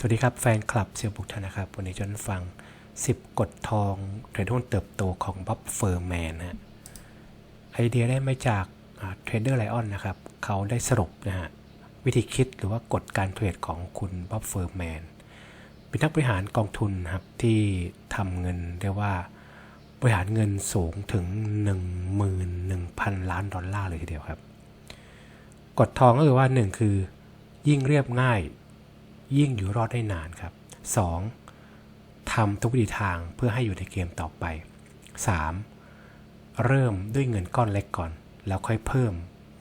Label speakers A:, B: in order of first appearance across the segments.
A: สวัสดีครับ แฟนคลับเซียวบุกทานะครับ วันนี้จะมาฟัง 10 กฎทองเทรดหุ้นเติบโตของบ๊อบเฟอร์แมนฮะไอเดียได้มาจากเทรดเดอร์ไลออนนะครับ เขาได้สรุปนะฮะวิธีคิดหรือว่ากฎการเทรดของคุณบ๊อบเฟอร์แมนเป็นนักบริหารกองทุนนะครับที่ทำเงินเรียกว่าบริหารเงินสูงถึง 11,000 ล้านดอลลาร์เลยทีเดียวครับ กฎทองก็คือว่า 1 คือยิ่งเรียบง่าย ยิ่งอยู่รอดได้นานครับ 2. ทำทุกวิธีทางเพื่อให้อยู่ในเกมต่อไป 3. เริ่มด้วยเงินก้อนเล็กก่อน แล้วค่อยเพิ่ม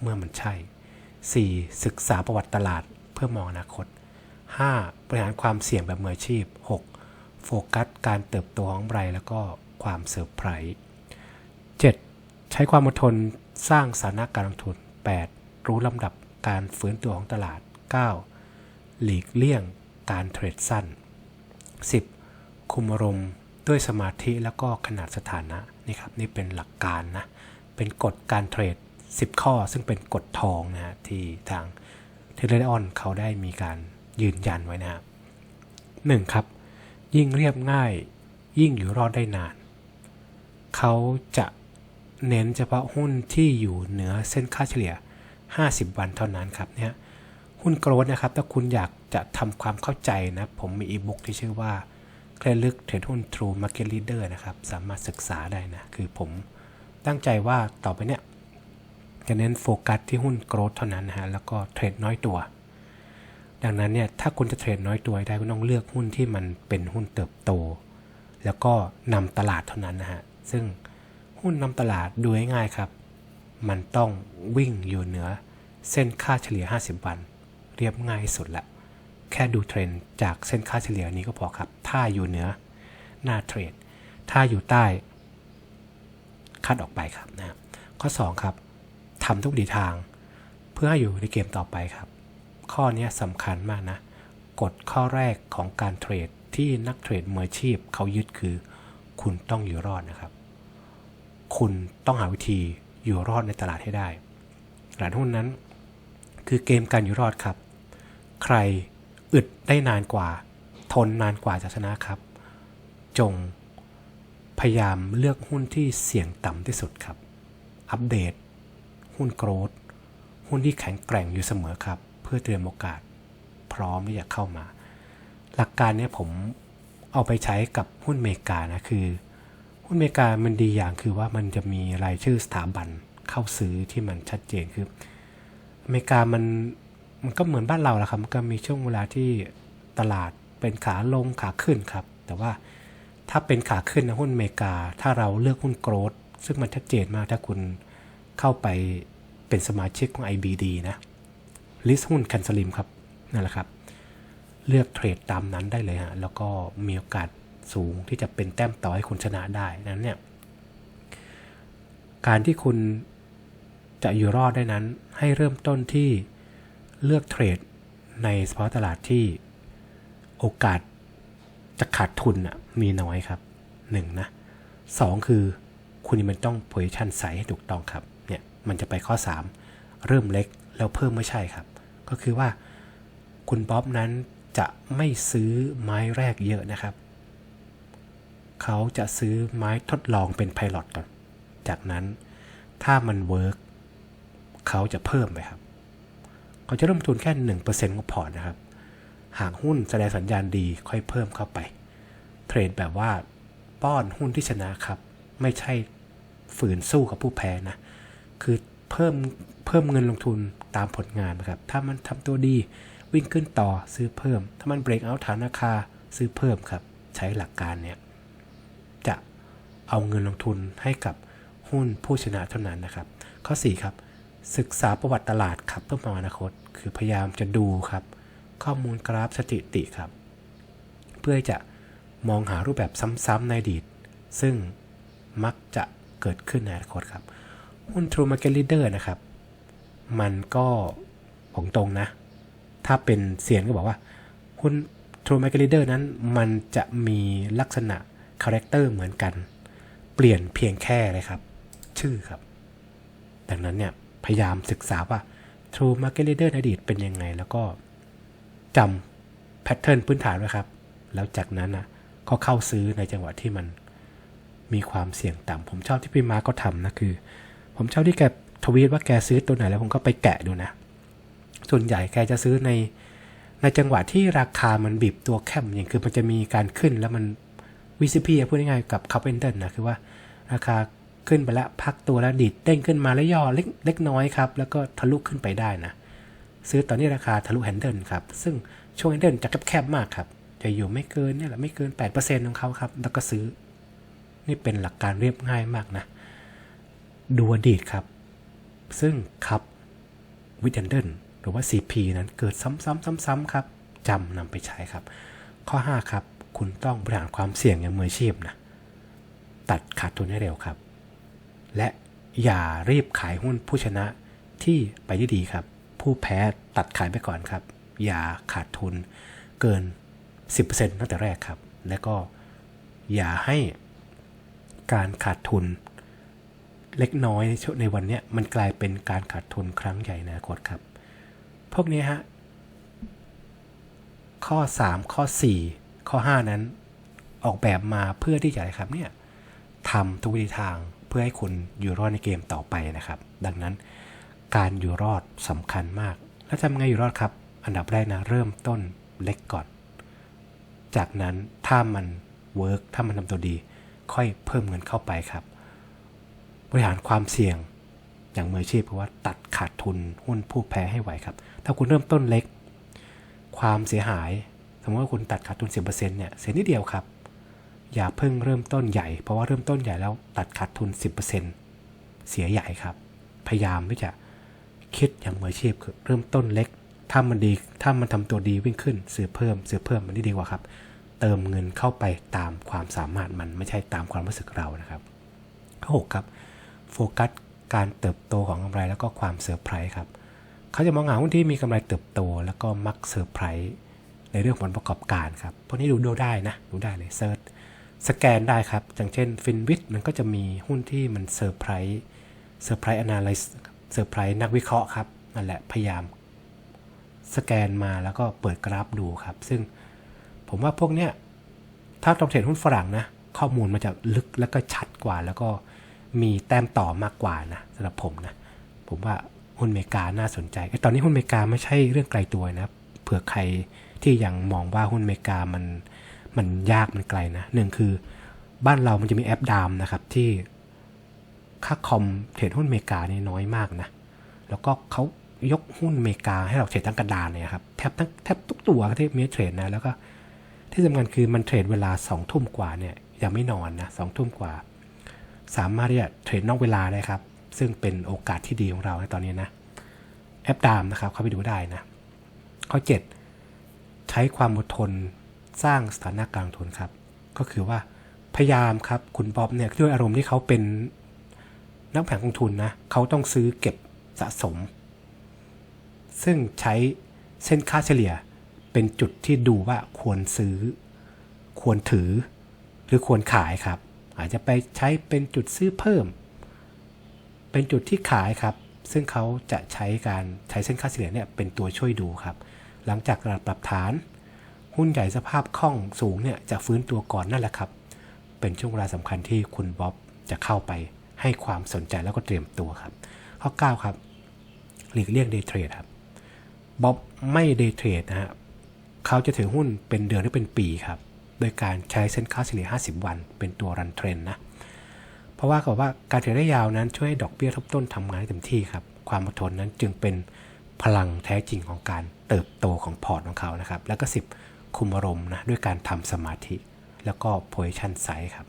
A: เมื่อมันใช่ 4. ศึกษาประวัติตลาดเพื่อมองอนาคต 5. บริหารความเสี่ยงแบบมืออาชีพ 6. โฟกัสการเติบโตของไรแล้วก็ความเซอร์ไพรส์ 7. ใช้ความอดทนสร้างสถานะการลงทุน 8. รู้ลำดับการฟื้นตัวของตลาด 9. หลีกเลี่ยงการเทรดสั้น 10. คุมอารมณ์ด้วยสมาธิแล้วก็ขนาดสถานะนี่ครับนี่เป็นหลักการนะ เป็นกฎการเทรด 10 ข้อ ซึ่งเป็นกฎทองนะฮะที่ทางเทเลออนเขาได้มีการยืนยันไว้นะครับหนึ่งครับ ยิ่งเรียบง่ายยิ่งอยู่รอดได้นาน เขาจะเน้นเฉพาะหุ้นที่อยู่เหนือเส้นค่าเฉลี่ย 50 วันเท่านั้นครับเนี่ย หุ้นโกลดนะครับ ถ้าคุณอยากจะทำความเข้าใจนะ ผมมีอีบุ๊กที่ชื่อว่าเคล็ดลึกเทรดหุ้น True Market Leader นะครับ สามารถศึกษาได้นะ คือผมตั้งใจว่าต่อไปเนี่ย จะเน้นโฟกัสที่หุ้นโกลดเท่านั้นนะฮะ แล้วก็เทรดน้อยตัว ดังนั้นเนี่ย ถ้าคุณจะเทรดน้อยตัวได้คุณต้องเลือกหุ้นที่มันเป็นหุ้นเติบโต แล้วก็นำตลาดเท่านั้นนะฮะ ซึ่งหุ้นนำตลาดดูง่ายๆครับ มันต้องวิ่งอยู่เหนือเส้นค่าเฉลี่ย 50 วัน เรียบง่ายสุดละ แค่ดูเทรนด์จากเส้นค่าเฉลี่ยนี้ก็พอครับ ถ้าอยู่เหนือหน้าเทรด ถ้าอยู่ใต้ คัดออกไปครับนะข้อ 2 ครับทำทุกดีทาง เพื่อให้อยู่ในเกมต่อไปครับ ข้อนี้สำคัญมากนะกฎข้อแรกของการเทรดที่นักเทรดมืออาชีพเขายึดคือ คุณต้องอยู่รอดนะครับ คุณต้องหาวิธีอยู่รอดในตลาดให้ได้ตลาดหุ้นนั้น คือเกมการอยู่รอดครับ ใครอึดได้นานกว่า ทนนานกว่าจะชนะครับ จงพยายามเลือกหุ้นที่เสี่ยงต่ำที่สุดครับ อัปเดต หุ้นโกรดหุ้นที่แข็งแกร่งอยู่เสมอครับ เพื่อเตรียมโอกาส พร้อมที่จะเข้ามา หลักการเนี้ผมเอาไปใช้กับหุ้นเมกานะคือ หุ้นเมกามันดีอย่างคือว่ามันจะมีรายชื่อสถาบันเข้าซื้อที่มันชัดเจนคืออเมริกามัน มันก็เหมือนบ้านเราแหละครับมันก็มีช่วงเวลาที่ตลาดเป็นขาลงขาขึ้นครับ แต่ว่าถ้าเป็นขาขึ้นนะหุ้นอเมริกา ถ้าเราเลือกหุ้นโกรดซึ่งมันชัดเจนมากถ้าคุณเข้าไปเป็นสมาชิกของ IBD นะลิสหุ้นแคนสลิมครับนั่นแหละครับ เลือกเทรดตามนั้นได้เลยฮะแล้วก็มีโอกาสสูงที่จะเป็นแต้มต่อให้คุณชนะได้นั้นเนี่ยการที่คุณจะอยู่รอดได้นั้นให้เริ่มต้นที่ เลือกเทรดในสภาะตลาดที่โอกาสจะขาดทุนมีน้อยครับหนึ่งนะสองคือคุณมันต้องโพซิชันใส่ให้ถูกต้องครับเนี่ยมันจะไปข้อ 3 เริ่มเล็กแล้วเพิ่มไม่ใช่ครับ ก็คือว่าคุณบ๊อบนั้นจะไม่ซื้อไม้แรกเยอะนะครับ เขาจะซื้อไม้ทดลองเป็นไพลอตก่อน จากนั้นถ้ามันเวิร์กเขาจะเพิ่มไปครับ เขาจะเริ่มทุนแค่หนึ่งเปอร์เซ็นต์ของพอร์ตนะครับ หากหุ้นแสดงสัญญาณดีค่อยเพิ่มเข้าไป เทรดแบบว่าป้อนหุ้นที่ชนะครับ ไม่ใช่ฝืนสู้กับผู้แพ้นะ คือเพิ่มเพิ่มเงินลงทุนตามผลงานนะครับ ถ้ามันทำตัวดีวิ่งขึ้นต่อซื้อเพิ่ม ถ้ามันเบรกเอาฐานราคาซื้อเพิ่มครับ ใช้หลักการเนี้ยจะเอาเงินลงทุนให้กับหุ้นผู้ชนะเท่านั้นนะครับ ข้อ 4 ครับ ศึกษาประวัติตลาดครับเพื่อมองอนาคต คือพยายามจะดูครับ ข้อมูลกราฟสถิติครับ เพื่อจะมองหารูปแบบซ้ำๆในอดีต ซึ่งมักจะเกิดขึ้นในอนาคตครับ หุ้น True Market Leader นะครับ มันก็ผงตรงนะ ถ้าเป็นเสียงก็บอกว่าหุ้น True Market Leader นั้นมันจะมีลักษณะคาแรคเตอร์เหมือนกัน เปลี่ยนเพียงแค่เลยครับ ชื่อครับ ดังนั้นเนี่ย พยายามศึกษาว่า True Market Leader ในอดีตเป็นยังไง แล้วก็จำแพทเทิร์นพื้นฐานไว้ครับ แล้วจากนั้นนะก็เข้าซื้อในจังหวะที่มันมีความเสี่ยงต่ำผมชอบที่พี่มาร์คก็ทำนะคือ ผมชอบที่แกทวีตว่าแกซื้อตัวไหนแล้วผมก็ไปแกะดูนะ ส่วนใหญ่แกจะซื้อในในจังหวะที่ราคามันบีบตัวแคบอย่างคือมันจะมีการขึ้นแล้วมัน VCP อะพูดง่ายๆกับ Cup and นะคือว่าราคา ขึ้นไปแล้วพักตัวแล้วดิดเด้งขึ้นมาแล้วย่อเล็กเล็กน้อยครับ แล้วก็ทะลุขึ้นไปได้นะ ซื้อตอนนี้ราคาทะลุแฮนเดิลครับ ซึ่งช่วงแฮนเดิลจะแคบๆมากครับ จะอยู่ไม่เกินนี่แหละไม่เกิน 8%ของเขาครับ แล้วก็ซื้อ นี่เป็นหลักการเรียบง่ายมากนะ ดูอดีตครับ ซึ่งครับวิดแฮนเดิลหรือว่า CP นั้นเกิดซ้ำๆๆๆครับจำนำไปใช้ครับ ข้อ 5 ครับ คุณต้องบริหารความเสี่ยงอย่างมืออาชีพนะ ตัดขาดทุนให้เร็วครับ และอย่ารีบขายหุ้นผู้ชนะที่ไปได้ดีครับ ผู้แพ้ตัดขายไปก่อนครับ อย่าขาดทุนเกิน 10%ตั้งแต่แรกครับ และก็อย่าให้การขาดทุนเล็กน้อยในวงในวันนี้มันกลายเป็นการขาดทุนครั้งใหญ่ในอนาคตครับ พวกนี้ฮะ ข้อ 3 ข้อ 4 ข้อ 5 นั้นออกแบบมาเพื่อที่จะอะไรครับเนี่ยทำทุกวิธีทาง พื่อให้คุณอยู่รอดในเกมต่อไปนะครับ ดังนั้นการอยู่รอดสำคัญมาก แล้วทำไงอยู่รอดครับ อันดับแรกนะเริ่มต้นเล็กก่อน จากนั้นถ้ามันเวิร์กถ้ามันทำตัวดี ค่อยเพิ่มเงินเข้าไปครับ บริหารความเสี่ยงอย่างมืออาชีพเพราะว่าตัดขาดทุนหุ้นผู้แพ้ให้ไหวครับ ถ้าคุณเริ่มต้นเล็ก ความเสียหาย สมมติว่าคุณตัดขาดทุน 10%เนี่ยเสียนิดเดียวครับ อย่าเพิ่งเริ่มต้นใหญ่ เพราะว่าเริ่มต้นใหญ่แล้วตัดขาดทุน 10%เสียใหญ่ครับ พยายามที่จะคิดอย่างมืออาชีพคือเริ่มต้นเล็กถ้ามันดีถ้ามันทำตัวดีวิ่งขึ้นซื้อเพิ่มซื้อเพิ่มมันนี่ดีกว่าครับ เติมเงินเข้าไปตามความสามารถมันไม่ใช่ตามความรู้สึกเรานะครับข้อ6ครับ โฟกัสการเติบโตของกำไรแล้วก็ความเซอร์ไพรส์ครับเขาจะมองหาหุ้นที่มีกำไรเติบโตแล้วก็มักเซอร์ไพรส์ในเรื่องผลประกอบการครับพวกนี้ดูดูได้นะดูได้เลยเซิร์ช สแกนได้ครับ อย่างเช่นฟินวิทมันก็จะมีหุ้นที่มันเซอร์ไพรส์เซอร์ไพรส์อนาลิสเซอร์ไพรส์นักวิเคราะห์ครับนั่นแหละพยายาม สแกนมาแล้วก็เปิดกราฟดูครับ ซึ่งผมว่าพวกเนี้ยถ้าเราเทรดหุ้นฝรั่งนะ ข้อมูลมันจะลึกแล้วก็ชัดกว่า แล้วก็มีแต้มต่อมากกว่านะสำหรับผมนะ ผมว่าหุ้นเมกาน่าสนใจไอ้ตอนนี้หุ้นเมกาไม่ใช่เรื่องไกลตัวนะเผื่อใครที่ยังมองว่าหุ้นเมกามัน มันยากมันไกลนะหนึ่งคือบ้านเรามันจะมีแอปดามนะครับที่ค่าคอมเทรดหุ้นอเมริกานี่น้อยมากนะ แล้วก็เขายกหุ้นอเมริกาให้เราเทรดทั้งกระดานเนี่ยครับแทบทั้งแทบทุกตัวที่มีเทรดนะแล้วก็ที่สำคัญคือมันเทรดเวลาสองทุ่มกว่าเนี่ยยังไม่นอนนะสองทุ่มกว่า สามารถที่จะเทรดนอกเวลาได้ครับ ซึ่งเป็นโอกาสที่ดีของเราในตอนนี้นะ แอปดามนะครับเข้าไปดูได้นะข้อ 7 ใช้ความอดทน สร้างสถานะกลางทุนครับ ก็คือว่าพยายามครับคุณบ๊อบเนี่ยด้วยอารมณ์ที่เขาเป็นนักแผนกองทุนนะเขาต้องซื้อเก็บสะสม ซึ่งใช้เส้นค่าเฉลี่ยเป็นจุดที่ดูว่าควรซื้อ ควรถือ หรือควรขายครับ อาจจะไปใช้เป็นจุดซื้อเพิ่ม เป็นจุดที่ขายครับ ซึ่งเขาจะใช้การใช้เส้นค่าเฉลี่ยเนี่ยเป็นตัวช่วยดูครับ หลังจากระดับปรับฐาน หุ้นใหญ่สภาพคล่องสูงเนี่ยจะฟื้นตัวก่อนนั่นแหละครับ เป็นช่วงเวลาสำคัญที่คุณบ๊อบจะเข้าไปให้ความสนใจแล้วก็เตรียมตัวครับ ข้อ 9 ครับ หลีกเลี่ยงเดย์เทรดครับบ๊อบไม่เดย์เทรดนะฮะเขาจะถือหุ้นเป็นเดือนหรือเป็นปีครับ โดยการใช้เส้นค่าเฉลี่ย 50 วัน เป็นตัวรันเทรนนะ เพราะว่าเขาบอกว่าการเทรดได้ยาวนั้นช่วยให้ดอกเบี้ยทบต้นทำงานได้เต็มที่ครับ ความอดทนนั้นจึงเป็นพลังแท้จริงของการเติบโตของพอร์ตของเขานะครับ แล้วก็ 10 คุมอารมณ์นะด้วยการทำสมาธิ แล้วก็โพซิชันไซส์ครับ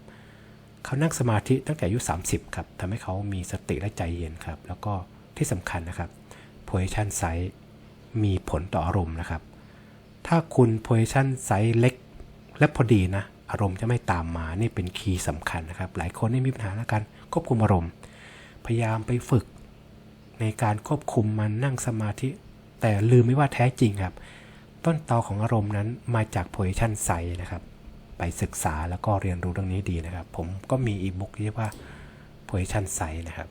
A: เขานั่งสมาธิตั้งแต่อายุ 30ครับทำให้เขามีสติและใจเย็นครับ แล้วก็ที่สำคัญนะครับ position size มีผลต่ออารมณ์นะครับ ถ้าคุณ position size เล็กและพอดีนะอารมณ์จะไม่ตามมานี่เป็นคีย์สำคัญนะครับ หลายคนนี่มีปัญหาในการควบคุมอารมณ์ พยายามไปฝึกในการควบคุมมันนั่งสมาธิ แต่ลืมไม่ว่าแท้จริงครับ ต้นตอของอารมณ์นั้นมาจาก position size นะครับ ไปศึกษาแล้วก็เรียนรู้เรื่องนี้ดีนะครับ ผมก็มีอีบุ๊กที่เรียกว่า position size นะครับ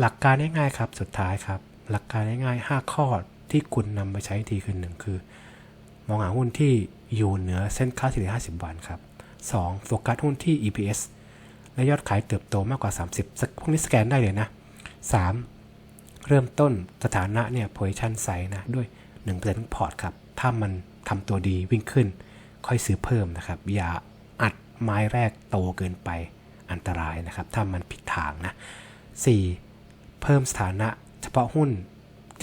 A: หลักการง่ายๆครับสุดท้ายครับ หลักการง่ายๆ5ข้อที่คุณนำมาใช้ทีคือหนึ่งคือ มองหาหุ้นที่อยู่เหนือเส้นค่าเฉลี่ย50วันครับ 2. โฟกัสหุ้นที่ EPS และยอดขายเติบโตมากกว่า 30สักพวกนี้สแกนได้เลยนะ 3. เริ่มต้นสถานะเนี่ย position size นะด้วย 1%พอร์ตครับ ถ้ามันทำตัวดีวิ่งขึ้น ค่อยซื้อเพิ่มนะครับ อย่าอัดไม้แรกโตเกินไปอันตรายนะครับ ถ้ามันผิดทางนะ 4. เพิ่มสถานะเฉพาะหุ้น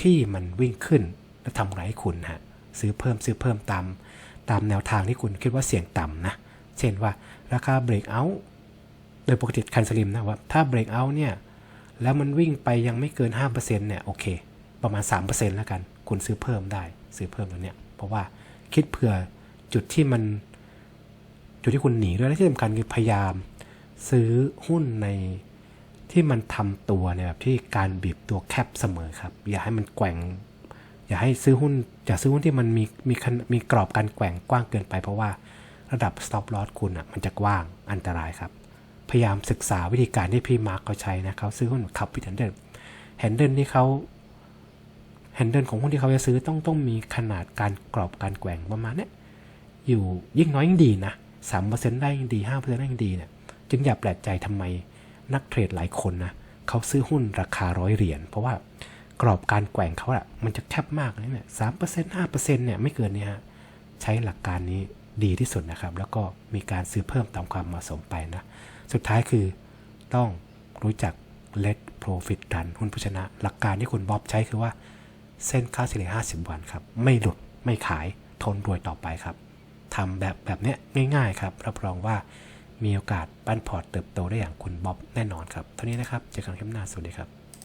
A: ที่มันวิ่งขึ้นและทำไรให้คุณฮะซื้อเพิ่มซื้อเพิ่มตาม ตามแนวทางที่คุณคิดว่าเสี่ยงต่ำนะ เช่นว่าราคาเบรกเอาท์โดยปกติคันสลิมนะว่าถ้าเบรกเอาท์เนี่ย แล้วมันวิ่งไปยังไม่เกิน 5%เนี่ย โอเค ประมาณ 3%แล้วกัน คุณซื้อเพิ่มได้ ซื้อเพิ่มตัวเนี้ย เพราะว่าคิดเผื่อจุดที่มัน จุดที่คุณหนีด้วยและที่สำคัญคือพยายาม ซื้อหุ้นในที่มันทำตัวในแบบที่การบีบตัวแคบเสมอครับ อย่าให้มันแกว่ง อย่าให้ซื้อหุ้นอย่าซื้อหุ้นที่มันมีมีคันมีกรอบการแกว่งกว้างเกินไป เพราะว่าระดับ stop loss คุณอะมันจะกว้างอันตรายครับ พยายามศึกษาวิธีการที่พี่มาร์กเขาใช้นะเขาซื้อหุ้นขับวิถันเดิลแฮนเดิลที่เขา แฮนเดิลของหุ้นที่เขาจะซื้อต้องต้องมีขนาดการกรอบการแกว่งประมาณนี้อยู่ยิ่งน้อยยิ่งดีนะสามเปอร์เซ็นต์ได้ยิ่งดีห้าเปอร์เซ็นต์ได้ยิ่งดีเนี่ยจึงอย่าแปลกใจทำไมนักเทรดหลายคนนะเขาซื้อหุ้นราคาร้อยเหรียญเพราะว่ากรอบการแกว่งเขาอะมันจะแคบมากเลยเนี่ยสามเปอร์เซ็นต์ห้าเปอร์เซ็นต์เนี่ยไม่เกินเนี่ยใช้หลักการนี้ดีที่สุดนะครับ แล้วก็มีการซื้อเพิ่มตามความเหมาะสมไปนะ สุดท้ายคือต้องรู้จัก let profit run หุ้นผู้ชนะ หลักการที่คุณบ๊อบใช้คือว่า เส้นค่าเฉลี่ย50 วันครับ ไม่หลุดไม่ขายทนรวยต่อไปครับทำแบบแบบเนี้ยง่ายๆครับ รับรองว่ามีโอกาสปั้นพอร์ตเติบโตได้อย่างคุณบ๊อบแน่นอนครับ เท่านี้นะครับ เจอกันคลิปหน้าสวัสดีครับ